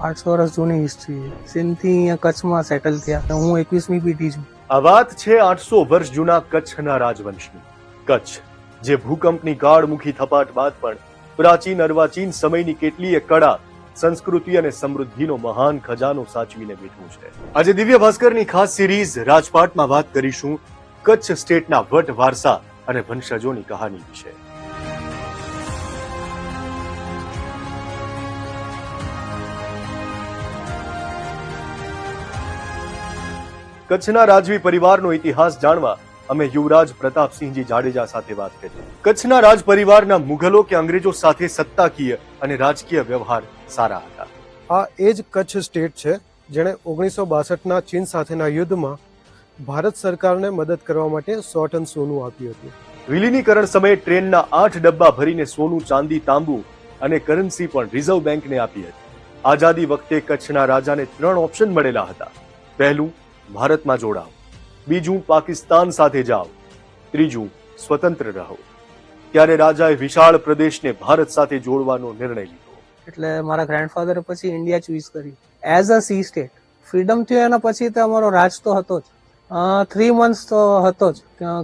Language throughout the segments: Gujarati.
આઠસો વર્ષ જૂની હિસ્ટ્રી છે. સિંધથી અહીંયા કચ્છમાં સેટલ થયા હું એકવીસમી પેઢી છું. આ વાત છે આઠસો વર્ષ જૂના કચ્છના રાજવંશની. કચ્છ, જે ભૂકંપની કાળમુખી થપાટ બાદ પણ પ્રાચીન અર્વાચીન સમયની કેટલીય કળા, સંસ્કૃતિ અને સમૃદ્ધિનો મહાન ખજાનો સાચવીને બેઠું છે. આજે દિવ્ય ભાસ્કરની ખાસ સિરીઝ રાજપાટમાં વાત કરીશું કચ્છ સ્ટેટના વટ વારસા અને વંશજોની કહાની વિશે. કચ્છના રાજવી પરિવારનો ઇતિહાસ જાણવા અમે યુવરાજ પ્રતાપસિંહજી જાડેજા સાથે વાત કરી. કચ્છના રાજ પરિવારના મુઘલો કે અંગ્રેજો સાથે સત્તાકીય અને રાજકીય વ્યવહાર સારા હતા. આ એ જ કચ્છ સ્ટેટ છે જેણે ઓગણીસો બાસઠના ચીન સાથેના યુદ્ધમાં ભારત સરકારને મદદ કરવા માટે સો ટન સોનું આપ્યું હતું. વિલીનીકરણ સમયે ટ્રેનના આઠ ડબ્બા ભરીને સોનું ચાંદી તાંબુ અને કરન્સી પણ રિઝર્વ બેંકને આપી હતી. આઝાદી વખતે કચ્છના રાજાને ત્રણ ઓપ્શન મળેલા હતા. પહેલું ભારતમાં જોડાઓ. બીજું પાકિસ્તાન સાથે જાઓ. ત્રીજું સ્વતંત્ર રહો. ત્યારે રાજાએ વિશાળ પ્રદેશને ભારત સાથે જોડવાનો નિર્ણય લીધો. એટલે મારા ગ્રેન્ડફાધરે પછી ઇન્ડિયા ચૂઝ કરી. As a C state freedom થયો એના પછી તો અમારો રાજ તો હતો જ. થ્રી મંથ્સ તો હતો જ.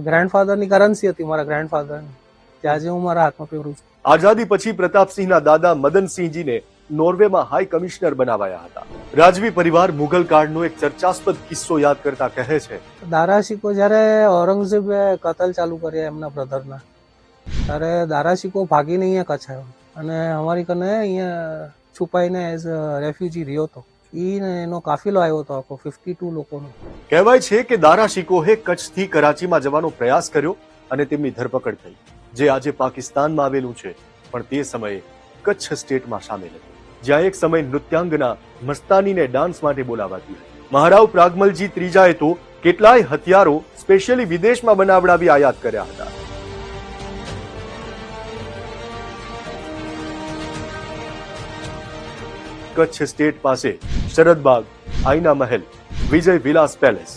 ગ્રેન્ડફાધરની કરન્સી હતી મારા ગ્રેન્ડફાધરની જે આજે હું મારા હાથમાં પહેરું છું. આઝાદી પછી પ્રતાપસિંહના દાદા મદનસિંહજીને નોર્વેમાં હાઈ કમિશનર બનાવાયા હતા. રાજવી પરિવાર મુઘલ કાળનો એક ચર્ચાસ્પદ કિસ્સો યાદ કરતા કહે છે. દારાશિકો જ્યારે ઔરંગઝેબે કતલ ચાલુ કર્યા એમના બ્રધરના ત્યારે દારાશિકો ભાગીને અહીંયા કચાયો અને અમારી કને અહીંયા છુપાઈને એઝ રેફ્યુજી રહ્યો હતો. ને એનો કાફિલો આવ્યો હતો આખો ફિફ્ટી ટુ લોકોનો. કહેવાય છે કે દારાશિકોએ કચ્છથી કરાચીમાં જવાનો પ્રયાસ કર્યો અને તેમની ધરપકડ થઈ જે આજે પાકિસ્તાનમાં આવેલું છે પણ તે સમયે કચ્છ સ્ટેટમાં સામેલ હતું. જ્યાં એક સમય નૃત્યાંગના મસ્તાનીને ડાન્સ માટે બોલાવાતી મહારાવ પ્રાગમલજી ત્રીજાએ તો કેટલાય હથિયારો સ્પેશિયલી વિદેશમાં બનાવડાવી આયાત કર્યા હતા. કચ્છ સ્ટેટ પાસે શરદબાગ, આઈના મહેલ, વિજય વિલાસ પેલેસ,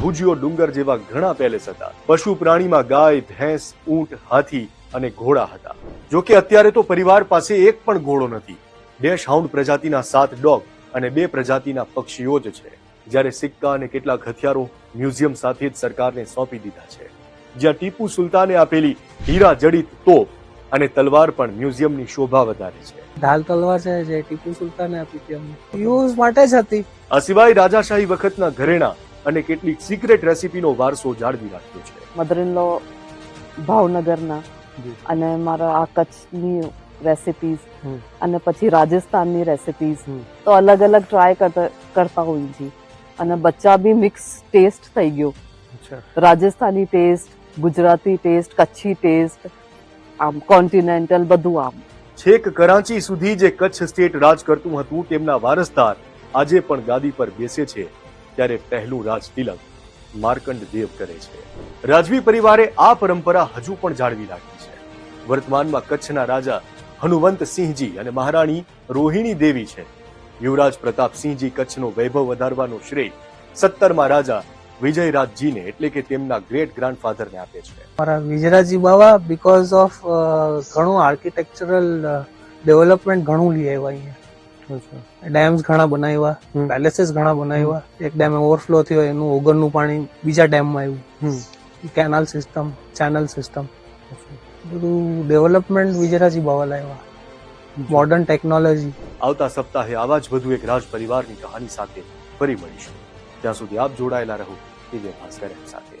ભુજિયો ડુંગર જેવા ઘણા પેલેસ હતા. પશુ પ્રાણીમાં ગાય, ભેંસ, ઊંટ, હાથી અને ઘોડા હતા. જોકે અત્યારે તો પરિવાર પાસે એક પણ ઘોડો નથી. ડેશ હાઉન્ડ પ્રજાતિના સાત ડોગ અને બે પ્રજાતિના પક્ષીઓ જ છે જ્યારે સિક્કા અને કેટલાક હથિયારો મ્યુઝિયમ સાથે જ સરકારને સોંપી દીધા છે. જ્યાં ટીપુ સુલતાને આપેલી હીરા જડિત તોપ અને તલવાર પણ મ્યુઝિયમની શોભા વધારે છે. ઢાલ તલવાર છે જે ટીપુ સુલતાને આપી હતી યુઝ માટે જ હતી. આ સિવાય રાજાશાહી વખતના ઘરેણા અને કેટલીક સિક્રેટ રેસીપીનો વારસો જાળવી રાખ્યો છે. મધર ઇન લો ભાવનગરના. અને મારા આ કચ્છની રેસિપીઝ અને પછી રાજસ્થાનની રેસિપીઝ તો અલગ અલગ ટ્રાય કરતા કરતા હોઈએ છીએ અને બચ્ચા બી મિક્સ ટેસ્ટ થઈ ગયો. Rajasthani taste Gujarati taste Kachchhi taste આમ કોન્ટિનેન્ટલ બધું આમ. છેક કરાંચી સુધી જે કચ્છ સ્ટેટ રાજ કરતું હતું તેમના વારસદાર આજે પણ ગાદી પર બેસે છે. ત્યારે પહેલું રાજ તિલક માર્કંડ દેવ કરે છે. રાજવી પરિવારે આ પરંપરા હજુ પણ જાળવી રાખી છે વર્તમાનમાં કચ્છના રાજા હનુવંતસિંહજી અને મહારાણી રોહિણી દેવી છે. યુવરાજ પ્રતાપસિંહજી કચ્છનો વૈભવ વધારવાનો શ્રેય સત્તરમાં રાજા વિજયરાજજીને એટલે કે તેમના ગ્રેટ ગ્રાન્ડફાધરને આપે છે. મારા વિજયરાજજી બાવા બીકોઝ ઓફ ઘણું આર્કિટેક્ચરલ ડેવલપમેન્ટ ઘણું લઈ આવ્યા અહીંયા. ડેમ્સ ઘણા બનાવ્યા. પેલેસીસ ઘણા બનાવ્યા. એક ડેમ ઓવરફ્લો થયો એનું ઓગરનું પાણી બીજા ડેમમાં આવ્યું. કેનાલ સિસ્ટમ ચેનલ સિસ્ટમ બધું ડેવલપમેન્ટ વિજયરાજી બાવા લાવ્યા મોડર્ન ટેકનોલોજી આવતા સપ્તાહે આવા જ વધુ એક રાજ પરિવારની કહાની સાથે ફરી મળીશું. ત્યાં સુધી આપ જોડાયેલા રહો દિવ્ય ભાસ્કર સાથે.